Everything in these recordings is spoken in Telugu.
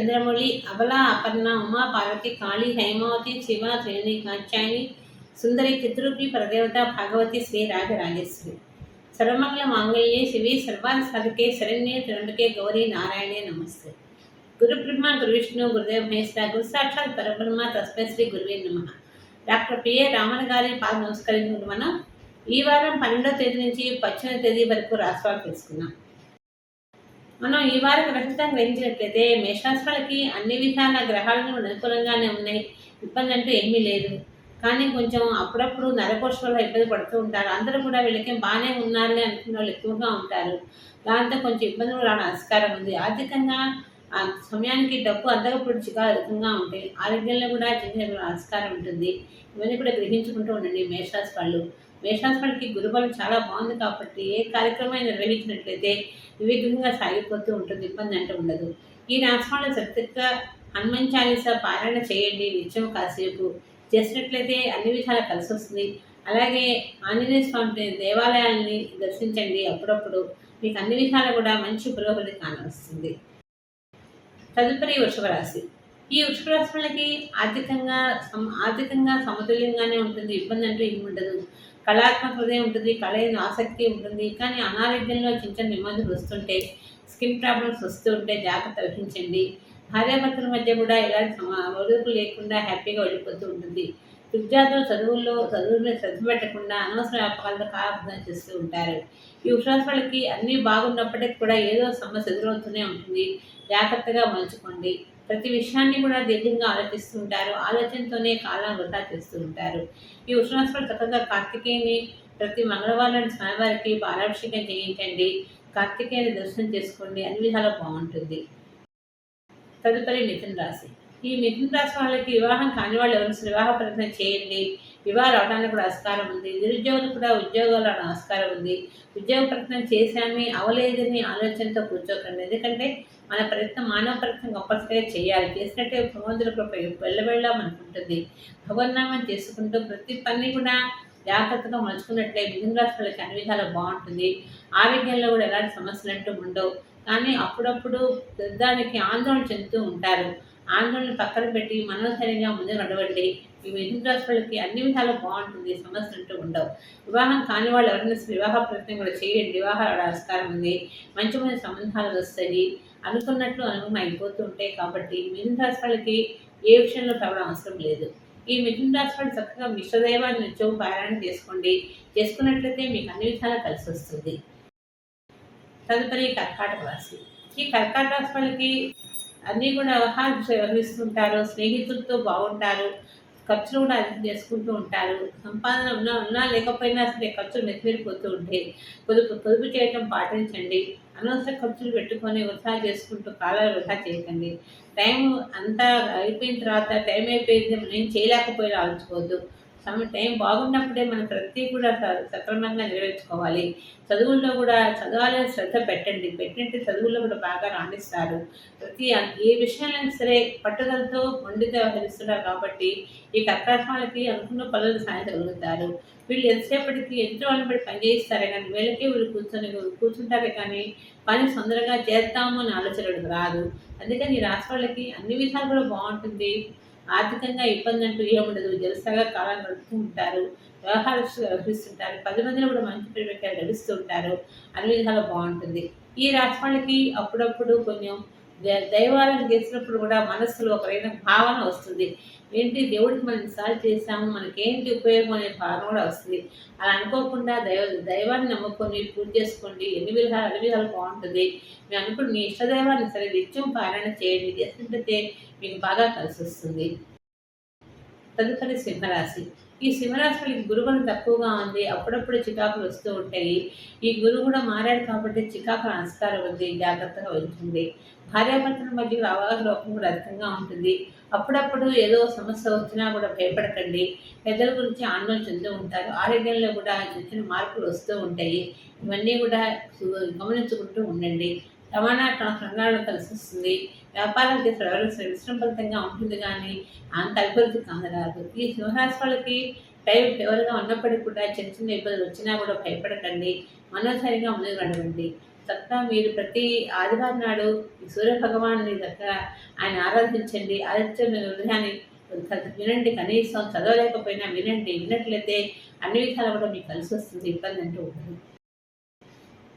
చంద్రమౌళి అబల అపర్ణ ఉమా పార్వతి కాళి హైమావతి శివ త్రిని కాత్యాయని సుందరి చిత్రూపి పరదేవత భాగవతి శ్రీ రాజరాజేశ్వరి. సర్వమంగళ మాంగళ్యే శివి సర్వాన్ సాధకే శరణ్యే త్రంబకే గౌరీ నారాయణే నమస్తే. గురు బ్రహ్మ గురు విష్ణు గురుదేవ మహేశ్వర గురు సాక్షాత్ పరబ్రహ్మ తస్మై శ్రీ గురువే నమ. డాక్టర్ పిఏ రామన్ గారి పాద నమస్కరించుకుంటూ మనం ఈ వారం పన్నెండవ తేదీ నుంచి పద్దెనిమిదవ తేదీ వరకు రాష్ట్రాలు తెలుసుకున్నాం మనం ఈ వారం ప్రస్తుతం గ్రహించినట్లయితే మేషరాశులకి అన్ని విధాల గ్రహాలను అనుకూలంగానే ఉన్నాయి. ఇబ్బంది అంటూ ఏమీ లేదు. కానీ కొంచెం అప్పుడప్పుడు నరకోశ వల్ల ఇబ్బంది పడుతూ ఉంటారు. అందరూ కూడా వీళ్ళకి బాగానే ఉన్నారులే అనుకున్న వాళ్ళు ఎక్కువగా ఉంటారు. దాంతో కొంచెం ఇబ్బందులు రావడం ఆస్కారం ఉంది. ఆర్థికంగా ఆ సమయానికి డబ్బు అందకపోవడం చికాకంగా ఉంటాయి. ఆరోగ్యంలో కూడా చిన్న చిన్న ఆస్కారం ఉంటుంది. ఇవన్నీ కూడా గ్రహించుకుంటూ ఉండండి మేషరాశి వాళ్ళు మేషరాశి వాళ్ళకి గురుబలం చాలా బాగుంది కాబట్టి ఏ కార్యక్రమాన్ని నిర్వహించినట్లయితే వివిధంగా సాగిపోతూ ఉంటుంది ఇబ్బంది అంటే ఉండదు. ఈ రాశి వాళ్ళు సరిగ్గా హనుమాన్ చాలీసా పారాయణ చేయండి నిత్యం కాసేపు. చేసినట్లయితే అన్ని విధాలా కలిసి వస్తుంది అలాగే ఆంజనేయ స్వామి దేవాలయాల్ని దర్శించండి అప్పుడప్పుడు. మీకు అన్ని విధాలు కూడా మంచి పురోగతి కానవస్తుంది. తదుపరి వృషభరాశి ఈ వృషభరాశి వాళ్ళకి ఆర్థికంగా ఆర్థికంగా సమతుల్యంగానే ఉంటుంది. ఇబ్బంది అంటూ ఏమి ఉండదు కళాత్మక హృదయం ఉంటుంది కళ ఆసక్తి ఉంటుంది. కానీ అనారోగ్యంలో చిన్న చిన్న ఇబ్బందులు వస్తుంటే స్కిన్ ప్రాబ్లమ్స్ వస్తూ ఉంటే జాగ్రత్త వహించండి. భార్యాభర్తల మధ్య కూడా ఎలాంటి సమ ఒడుపు లేకుండా హ్యాపీగా వెళ్ళిపోతూ ఉంటుంది. విద్యార్థులు చదువుల్లో చదువుల్లో శ్రద్ధ పెట్టకుండా అనవసర వ్యాపకాలతో కాలబద్ధం చేస్తూ ఉంటారు. ఈ ఉషాస్ వాళ్ళకి అన్నీ బాగున్నప్పటికీ కూడా ఏదో సమస్య ఎదురవుతూనే ఉంటుంది. జాగ్రత్తగా మలుచుకోండి. ప్రతి విషయాన్ని కూడా దీర్ఘంగా ఆలోచిస్తూ ఉంటారు ఆలోచనతోనే కాలం వృధా చేస్తూ ఉంటారు ఈ ఉష్ణాస్వాలు చక్కగా కార్తికేయని ప్రతి మంగళవారం స్వామివారికి బాలాభిషేకం చేయించండి. కార్తికేయని దర్శనం చేసుకోండి. అన్ని విధాలు బాగుంటుంది. తదుపరి మిథున రాశి ఈ మిథున రాశి వాళ్ళకి వివాహం కాని వాళ్ళు ఎవరు వివాహ ప్రయత్నం చేయండి. వివాహాలు అవడానికి కూడా ఆస్కారం ఉంది. నిరుద్యోగులు కూడా ఉద్యోగాలు ఆస్కారం ఉంది. ఉద్యోగ ప్రయత్నం చేశామే అవలేదని ఆలోచనతో కూర్చోకండి. ఎందుకంటే మన ప్రయత్నం మానవ ప్రయత్నం కంపల్సరీగా చేయాలి. చేసినట్టే భగవంతుల కృప వెళ్ళవెళ్ళ మనకు ఉంటుంది. భగవన్నామం చేసుకుంటూ ప్రతి పని కూడా జాగ్రత్తగా మలుచుకున్నట్లే మిథున రాష్ట్రాలకి అన్ని విధాలు బాగుంటుంది. ఆరోగ్యంలో కూడా ఎలాంటి సమస్యలు అంటూ ఉండవు. కానీ అప్పుడప్పుడు దానికి ఆందోళన చెందుతూ ఉంటారు. ఆందోళన పక్కన పెట్టి మనోధైర్యంగా ముందు నడవండి. ఈ మిథున రాశి వాళ్ళకి అన్ని విధాలు బాగుంటుంది సమస్యలు అంటూ ఉండవు. వివాహం కాని వాళ్ళు ఎవరైనా వివాహ ప్రయత్నం కూడా చేయండి. వివాహ ఆస్కారం ఉంది. మంచి మంచి సంబంధాలు వస్తాయి. అనుకున్నట్లు అనుభవం అయిపోతూ ఉంటాయి కాబట్టి మిథున రాశి వాళ్ళకి ఏ విషయంలో ప్రబలం అవసరం లేదు. ఈ మిథున రాశి వాళ్ళు చక్కగా విశ్వదైవాన్ని ఉద్యోగం పారాయణ చేసుకోండి. చేసుకున్నట్లయితే మీకు అన్ని విధాలా కలిసి వస్తుంది. తదుపరి కర్కాటక రాశి. ఈ కర్కాటక రాశి వాళ్ళకి అన్నీ కూడా వ్యవహారం వ్యవహరిస్తుంటారు స్నేహితులతో బాగుంటారు ఖర్చులు కూడా అర్థం చేసుకుంటూ ఉంటారు. సంపాదన ఉన్నా ఉన్నా లేకపోయినా సరే ఖర్చులు నెత్తిరిపోతూ ఉంటాయి. పొదుపు పొదుపు చేయటం పాటించండి. అనవసర ఖర్చులు పెట్టుకొని వృధా చేసుకుంటూ కాలాలు వృధా చేయకండి. టైం అంతా అయిపోయిన తర్వాత టైం అయిపోయింది నేను చేయలేకపోయినా ఆలోచుకోవద్దు సమయం టైం బాగున్నప్పుడే మనం ప్రతి కూడా సక్రమంగా నెరవేర్చుకోవాలి. చదువుల్లో కూడా చదవాలని శ్రద్ధ పెట్టండి. పెట్టినట్టు చదువుల్లో కూడా బాగా రాణిస్తారు. ప్రతి ఏ విషయాలైనా సరే పట్టుదలతో మొండితో వ్యవహరిస్తున్నారు కాబట్టి ఈ కర్కాటకాలకి అనుకున్న పనులు సాధించగలుగుతారు వీళ్ళు ఎంతసేపటికి ఎంతో వాళ్ళని బట్టి పని కానీ వీళ్ళకే వీళ్ళు కూర్చొని కూర్చుంటారే కానీ పని తొందరగా చేస్తాము అని ఆలోచన రాదు. అందుకని ఈ రాష్ట్ర వాళ్ళకి అన్ని విధాలు కూడా బాగుంటుంది. ఆర్థికంగా ఇబ్బంది అంటూ ఏముండదు జలసాగా కాలం గడుపుతూ ఉంటారు. వ్యవహారాలు వ్యవహరిస్తుంటారు పది మందిలో కూడా మంచి పేరు లభిస్తూ ఉంటారు. అన్ని విధాలు బాగుంటుంది. ఈ రాశి వాళ్ళకి అప్పుడప్పుడు కొంచెం దైవాలను చేసినప్పుడు కూడా మనస్సులో ఒకరైన భావన వస్తుంది. ఏంటి దేవుడికి మనం సార్ చేశాము మనకేంటి ఉపయోగం అనే భావన కూడా వస్తుంది. అలా అనుకోకుండా దైవ దైవాన్ని నమ్ముకొని పూజ చేసుకోండి. ఎన్ని విధాలు అన్ని విధాలు బాగుంటుంది. మేము అనుకుని మీ ఇష్టదైవాన్ని సరే నిత్యం పారాయణ చేయండి. చేస్తుంటే మీకు బాగా కలిసి వస్తుంది తదుపరి సింహరాశి. ఈ సింహరాశి గురువులు తక్కువగా ఉంది. అప్పుడప్పుడు చికాకులు వస్తూ ఉంటాయి. ఈ గురువు కూడా మారాడు కాబట్టి చికాకుల నమస్కారం ఉంది. జాగ్రత్తగా వహించండి. భార్యాభర్తల మధ్య అవగాహన లోపం కూడా అధికంగా ఉంటుంది. అప్పుడప్పుడు ఏదో సమస్య వచ్చినా కూడా భయపడకండి. పెద్దల గురించి ఆందోళన చెందుతూ ఉంటారు. ఆరోగ్యంలో కూడా చిన్న మార్పులు వస్తూ ఉంటాయి. ఇవన్నీ కూడా గమనించుకుంటూ ఉండండి. రవాణా రంగాల్లో కలిసి వస్తుంది వ్యాపారం చేసే విశ్రంభరితంగా ఉంటుంది కానీ అంత అభివృద్ధి కానరాదు. ఈ సింహరాశి వాళ్ళకి టైం ఫేవర్గా ఉన్నప్పటికీ కూడా చిన్న చిన్న ఇబ్బందులు వచ్చినా కూడా భయపడకండి. మనోధైర్యంగా ముందుకు నడవండి. చక్కగా మీరు ప్రతి ఆదివారం నాడు సూర్య భగవాన్ని దగ్గర ఆయన ఆరాధించండి. ఆదిత్య హృదయాన్ని వినండి. కనీసం చదవలేకపోయినా వినండి. వినట్లయితే అన్ని విధాలు కూడా మీకు కలిసి వస్తుంది ఇబ్బంది అంటూ ఉంటుంది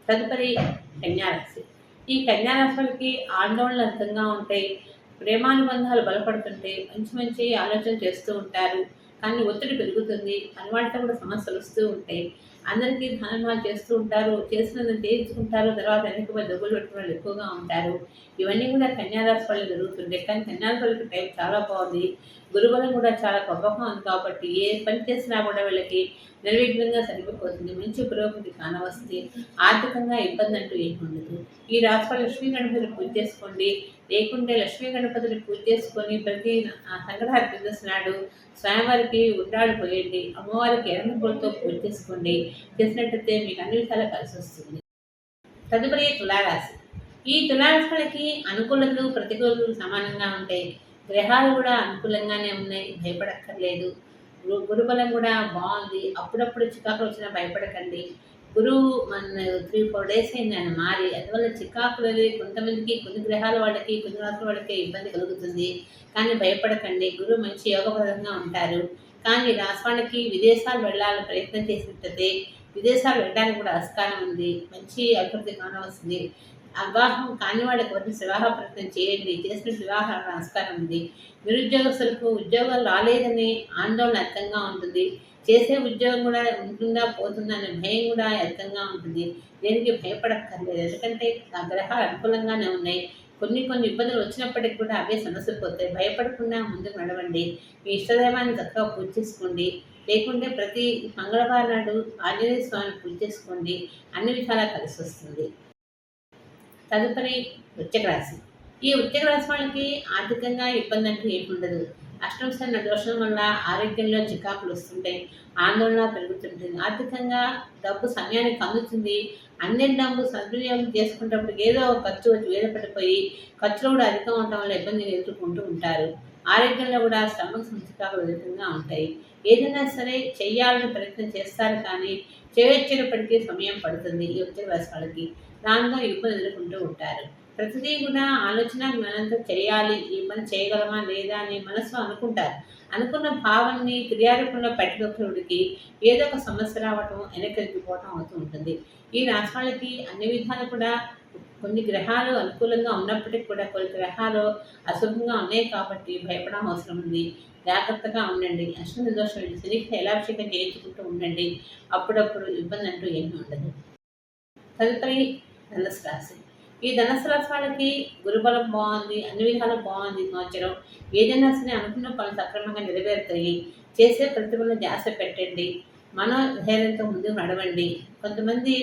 తదుపరి కన్యారాశి. ఈ కన్యారాశులకి ఆందోళన ఆందోళనలు ఉంటాయి. ప్రేమానుబంధాలు బలపడుతుంటే మంచి మంచి ఆలోచన చేస్తూ ఉంటారు. కానీ ఒత్తిడి పెరుగుతుంది. అలవాటుతో కూడా సమస్యలు వస్తూ ఉంటాయి. అందరికీ ధనమాలు చేస్తూ ఉంటారు. చేసినందుకు తీర్చుకుంటారు తర్వాత వెనక డబ్బులు పెట్టిన వాళ్ళు ఎక్కువగా ఉంటారు. ఇవన్నీ కూడా కన్యారాశి వాళ్ళు జరుగుతుంటాయి కానీ కన్యారాశి వాళ్ళకి టైం చాలా బాగుంది. గురుబలం కూడా చాలా గొప్పగా ఉంది కాబట్టి ఏ పని చేసినా కూడా వీళ్ళకి నిర్విఘ్నంగా సరిపోతుంది. మంచి పురోగతి కానవస్తే ఆర్థికంగా ఇబ్బంది అంటూ ఏమి ఉండదు. ఈ రాత్రి లక్ష్మీ గణపతిని పూజ చేసుకోండి. లేకుంటే లక్ష్మీ గణపతిని పూజ చేసుకొని ప్రతి సంకటహార నాడు స్వామివారికి ఉండాలు పోయండి. అమ్మవారికి ఎర్రని పూజ చేసుకోండి. చేసినట్టయితే మీకు అన్ని విధాలు కలిసి వస్తుంది. తదుపరి తులారాశి. ఈ తులారాశులకి అనుకూలతలు ప్రతికూలతలు సమానంగా ఉంటాయి. గ్రహాలు కూడా అనుకూలంగానే ఉన్నాయి భయపడక్కర్లేదు. గురుబలం కూడా బాగుంది. అప్పుడప్పుడు చికాకులు వచ్చినా భయపడకండి. గురువు మన త్రీ ఫోర్ డేస్ అయింది ఆయన మారి అందువల్ల చికాకులు కొంతమందికి కొన్ని గ్రహాల వాళ్ళకి కొన్ని రాత్రుల వాళ్ళకి ఇబ్బంది కలుగుతుంది. కానీ భయపడకండి. గురువు మంచి యోగపరంగా ఉంటారు. కానీ రాష్ట్రానికి విదేశాలు వెళ్ళాలని ప్రయత్నం చేసినట్టయితే విదేశాలు వెళ్ళడానికి కూడా ఆస్కారం ఉంది. మంచి అభివృద్ధి కానవస్తుంది వివాహం కాని వాళ్ళకి ఎవరిని వివాహ ప్రయత్నం చేయండి. చేసిన వివాహ నమస్కారం ఉంది. నిరుద్యోగస్తులకు ఉద్యోగాలు రాలేదని ఆందోళన అర్థంగా ఉంటుంది. చేసే ఉద్యోగం కూడా ఉంటుందా పోతుందా అనే భయం కూడా అర్థంగా ఉంటుంది. దేనికి భయపడక్కర్లేదు. ఎందుకంటే ఆ గ్రహాలు అనుకూలంగానే ఉన్నాయి. కొన్ని కొన్ని ఇబ్బందులు వచ్చినప్పటికీ కూడా అవే సమస్యలు పోతాయి. భయపడకుండా ముందుకు నడవండి. మీ ఇష్టదైవాన్ని చక్కగా పూజ చేసుకోండి. లేకుంటే ప్రతి మంగళవారం నాడు ఆంజనేయ స్వామిని పూజ చేసుకోండి. అన్ని విధాలా కలిసి వస్తుంది. తదుపరి వృత్తిక రాశి ఈ వృత్తిక రాశి వాళ్ళకి ఆర్థికంగా ఇబ్బంది అంటే ఏముండదు అష్టమ దోషం వల్ల ఆరోగ్యంలో చికాకులు వస్తుంటాయి. ఆందోళన పెరుగుతుంటుంది. ఆర్థికంగా డబ్బు సమయానికి అందుతుంది. అన్ని డబ్బు సద్వినియోగం చేసుకునేటప్పుడు ఏదో ఒక ఖర్చు వచ్చి వేద పడిపోయి ఖర్చులు కూడా అధికం ఉండటం వల్ల ఇబ్బంది ఎదుర్కొంటూ ఉంటారు. ఆరోగ్యంలో కూడా శ్రమకు చికాకులు అధికంగా ఉంటాయి. ఏదైనా సరే చేయాలని ప్రయత్నం చేస్తారు కానీ చేయొచ్చినప్పటికీ సమయం పడుతుంది ఈ ఉద్యోగ వాళ్ళకి. దానితో ఇబ్బంది ఎదుర్కొంటూ ఉంటారు. ప్రతిదీ కూడా ఆలోచన జ్ఞానంతో చేయాలి. ఈ పని చేయగలమా లేదా అని మనసు అనుకుంటారు. అనుకున్న భావాన్ని క్రియారూపంలో పెట్టగలుగుడికి ఏదో ఒక సమస్య రావటం వెనకెళ్ళిపోవటం అవుతూ ఉంటుంది. ఈ రాష్ట్రాలకి అన్ని విధాలు కూడా కొన్ని గ్రహాలు అనుకూలంగా ఉన్నప్పటికీ కూడా కొన్ని గ్రహాలు అశుభంగా ఉన్నాయి కాబట్టి భయపడడం అవసరం ఉంది. జాగ్రత్తగా ఉండండి. అశ్విని దోషం శనికి ఎలాభిషేకం చేయించుకుంటూ ఉండండి. అప్పుడప్పుడు ఇబ్బంది అంటూ ఏమీ ఉండదు. తదుపరి ధనుసు రాశి ఈ ధనస్సు రాశి వాళ్ళకి గురుబలం బాగుంది అన్ని విధాలు బాగుంది. సంవత్సరం ఏదైనా సరే అనుకున్న పనులు సక్రమంగా నెరవేరుతాయి. చేసే ప్రతిభను ధ్యాస పెట్టండి. మనోధైర్యంతో ముందుకు నడవండి. కొంతమంది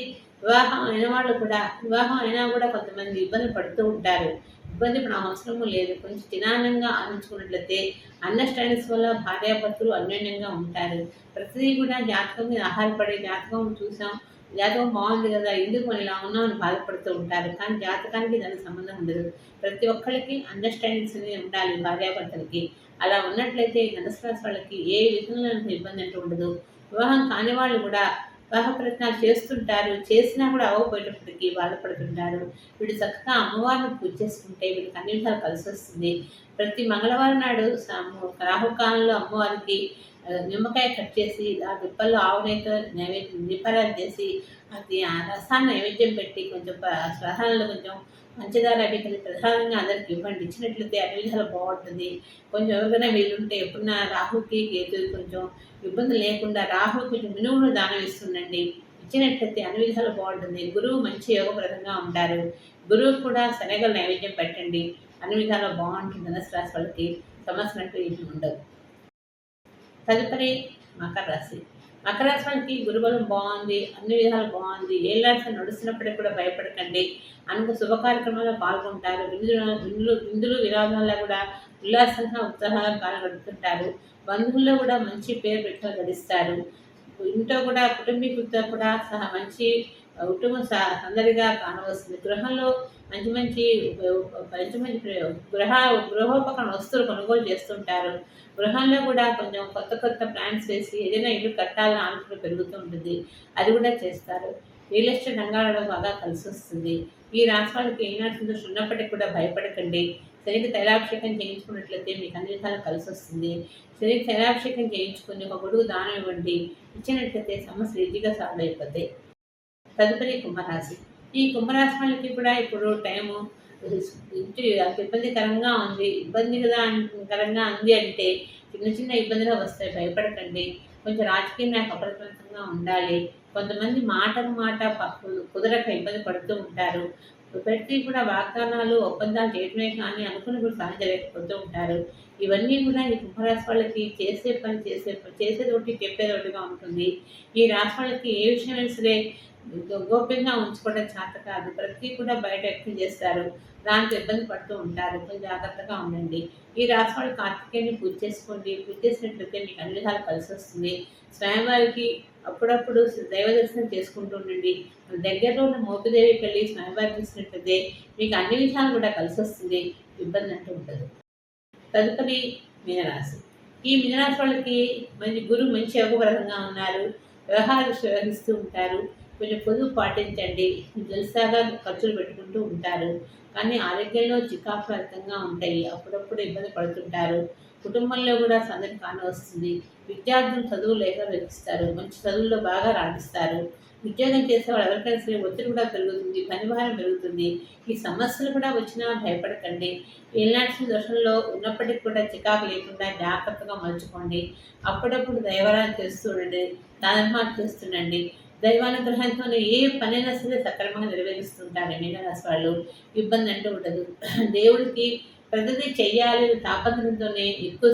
వివాహం అయిన వాళ్ళు కూడా వివాహం అయినా కూడా కొంతమంది ఇబ్బంది పడుతూ ఉంటారు. ఇబ్బంది పడిన అవసరము లేదు. కొంచెం తినానంగా ఆలోచించుకున్నట్లయితే అండర్స్టాండింగ్స్ వల్ల భార్యాభర్తలు అన్యోన్యంగా ఉంటారు. ప్రతిదీ కూడా జాతకం మీద ఆధారపడే జాతకం చూసాం జాతకం బాగుంది కదా ఎందుకు మనం ఇలా ఉన్నామని బాధపడుతూ ఉంటారు. కానీ జాతకానికి దానికి సంబంధం ఉండదు. ప్రతి ఒక్కరికి అండర్స్టాండింగ్స్ అనేది ఉండాలి భార్యాభర్తలకి. అలా ఉన్నట్లయితే ధనుసు వాళ్ళకి ఏ విధంగా ఇబ్బంది అంటూ ఉండదు. వివాహం కాని వాళ్ళు కూడా వివాహ ప్రయత్నాలు చేస్తుంటారు. చేసినా కూడా అవ్వకపోయేటప్పటికీ బాధపడుతుంటారు. వీడు చక్కగా అమ్మవారిని పూజ చేసుకుంటే వీడికి అన్ని విధాలు కలిసి వస్తుంది. ప్రతి మంగళవారం నాడు రాహుకాలంలో అమ్మవారికి నిమ్మకాయ కట్ చేసి ఆ దిప్పల్లో ఆవునైతే నైవేద్యం దీపారాలు చేసి అది ఆ రసాన్ని నైవేద్యం పెట్టి కొంచెం ప్రధానంలో కొంచెం పంచదార అవి ప్రధానంగా అందరికి ఇవ్వండి. ఇచ్చినట్లయితే అన్ని విధాలు బాగుంటుంది. కొంచెం ఎవరికైనా వీలుంటే ఎప్పుడన్నా రాహుకి కేతు కొంచెం ఇబ్బంది లేకుండా రాహు కొంచెం మినువులు దానం ఇస్తుండండి. ఇచ్చినట్లయితే అన్ని విధాలు బాగుంటుంది. గురువు మంచి యోగప్రదంగా ఉంటారు. గురువు కూడా శనగలు నైవేద్యం పెట్టండి. అన్ని విధాలు బాగుంటుంది. ధనసు రాశి వాళ్ళకి సమస్యలు అంటూ ఏమి ఉండవు తదుపరి మకర రాశి. మకర రాశి గురుబలం బాగుంది అన్ని విధాలు బాగుంది. ఏ రాశి నడుస్తున్నప్పటికీ కూడా భయపడకండి. అనుకు శుభ కార్యక్రమాల్లో పాల్గొంటారు. విందులు విందులు విందులు విరామాల్లో కూడా ఉల్లాసంగా ఉత్సాహంగా కాలం గడుపుతుంటారు బంధువుల్లో కూడా మంచి పేరు పెట్టుకొని గడిస్తారు. ఇంట్లో కూడా కుటుంబీకులతో కూడా సహా మంచి కుటుంబం సందడిగా కానవస్తుంది గృహంలో మంచి మంచి మంచి మంచి గృహ గృహోపకరణ వస్తువులు కొనుగోలు చేస్తుంటారు. గృహంలో కూడా కొంచెం కొత్త కొత్త ప్లాన్స్ వేసి ఏదైనా ఇల్లు కట్టాలని ఆలోచన పెరుగుతూ ఉంటుంది. అది కూడా చేస్తారు. రియల్ ఎస్టేట్ రంగాలలో బాగా కలిసి వస్తుంది. ఈ రాశి వాళ్ళకి ఏనాటి సంతోషం ఉన్నప్పటికీ కూడా భయపడకండి. శనికి తైలాభిషేకం చేయించుకున్నట్లయితే మీకు అన్ని విధాలు కలిసి వస్తుంది. శనికి తైలాభిషేకం చేయించుకుని ఒక గొడుగు దానం ఇవ్వండి. ఇచ్చినట్లయితే సమస్యలు ఈజీగా సాల్వ్ అయిపోతాయి తదుపరి కుంభరాశి. ఈ కుంభరాశి వాళ్ళకి కూడా ఇప్పుడు టైము అంత ఇబ్బందికరంగా ఉంది. ఇబ్బందిగా కరంగా ఉంది అంటే చిన్న చిన్న ఇబ్బందులు వస్తాయి. భయపడకండి. కొంచెం రాజకీయ నాకు అప్రమత్తంగా ఉండాలి. కొంతమంది మాటకు మాట కుదరక ఇబ్బంది పడుతూ ఉంటారు. ప్రతి కూడా వాగ్దానాలు ఒప్పందాలు చేయడమే కానీ అనుకుని కూడా సాధించలేకపోతూ ఉంటారు. ఇవన్నీ కూడా ఈ కుంభరాశి వాళ్ళకి చేసే పని చేసే చేసేది ఒకటి చెప్పేది ఒకటిగా ఉంటుంది. ఈ రాశి వాళ్ళకి ఏ విషయమైనా సరే గోప్యంగా ఉంచుకోవడం చేత కాదు. ప్రతి కూడా బయట వ్యక్తం చేస్తారు. దాంతో ఇబ్బంది పడుతూ ఉంటారు. కొంచెం జాగ్రత్తగా ఉండండి. ఈ రాశి వాళ్ళు కార్తికేయని పూజ చేసుకోండి. పూజ చేసినట్లయితే మీకు అన్ని విధాలు కలిసి వస్తుంది. స్వామివారికి అప్పుడప్పుడు దైవ దర్శనం చేసుకుంటూ ఉండండి. దగ్గరలో ఉన్న మోపిదేవికి వెళ్ళి స్వామివారి చూసినట్లయితే మీకు అన్ని విషయాలు కూడా కలిసి వస్తుంది. ఇబ్బంది అంటూ ఉంటుంది తదుపరి మీనరాశి. ఈ మీనరాశి వాళ్ళకి మంచి గురువు మంచి యోగపరంగా ఉన్నారు. వ్యవహారాలు వ్యవహరిస్తూ ఉంటారు. కొంచెం పొదుపు పాటించండి. జల్సాగా ఖర్చులు పెట్టుకుంటూ ఉంటారు. కానీ ఆరోగ్యంలో చికాకురకంగా ఉంటాయి. అప్పుడప్పుడు ఇబ్బంది పడుతుంటారు. కుటుంబంలో కూడా సందడి కాని వస్తుంది విద్యార్థులు చదువు లేక వెలిస్తారు మంచి చదువుల్లో బాగా రాణిస్తారు. ఉద్యోగం చేసే వాళ్ళు ఎవరికైనా సరే ఒత్తిడి కూడా పెరుగుతుంది. పనిభారం పెరుగుతుంది. ఈ సమస్యలు కూడా వచ్చినా భయపడకండి. ఏనాటి దోషంలో ఉన్నప్పటికీ కూడా చికాకు లేకుండా జాగ్రత్తగా మలుచుకోండి. అప్పుడప్పుడు దైవరాలు చేస్తుండండి దానమాలు చేస్తుండండి. దైవానుగ్రహంతో ఏ పనైనా సరే సక్రమంగా నెరవేరుస్తుంటారు. మీనరాశి వాళ్ళు. ఇబ్బంది అంటూ ఉండదు. దేవుడికి ప్రతిదీ చెయ్యాలని తాపత్రంతోనే ఎక్కువ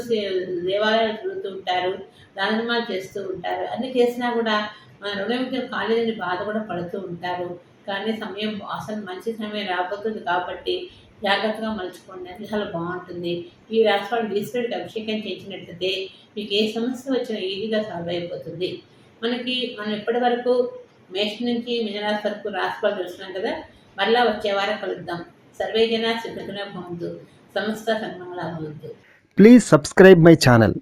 దేవాలయాలు తిరుగుతూ ఉంటారు. దానమాలు చేస్తూ ఉంటారు. అన్ని చేసినా కూడా మన రుణముఖ్యం కాలేదని బాధ కూడా పడుతూ ఉంటారు. కానీ సమయం అసలు మంచి సమయం రాబోతుంది కాబట్టి జాగ్రత్తగా మలుచుకోండి. అది చాలా బాగుంటుంది. ఈ రాష్ట్రాలు ఈశ్వరుడికి అభిషేకం చేసినట్లయితే మీకు ఏ సమస్య వచ్చినా ఈజీగా సాల్వ్ అయిపోతుంది. మనకి మనం ఇప్పటి వరకు మేషం నుంచి మినరాశి వరకు రాసుకోవాలి చూస్తున్నాం కదా మళ్ళా వచ్చే వారం కలుద్దాం. సర్వేజన జన సిద్ధంగా భవంతు. సమస్త సన్మంగళ భవంతు ప్లీజ్ సబ్స్క్రైబ్ మై ఛానల్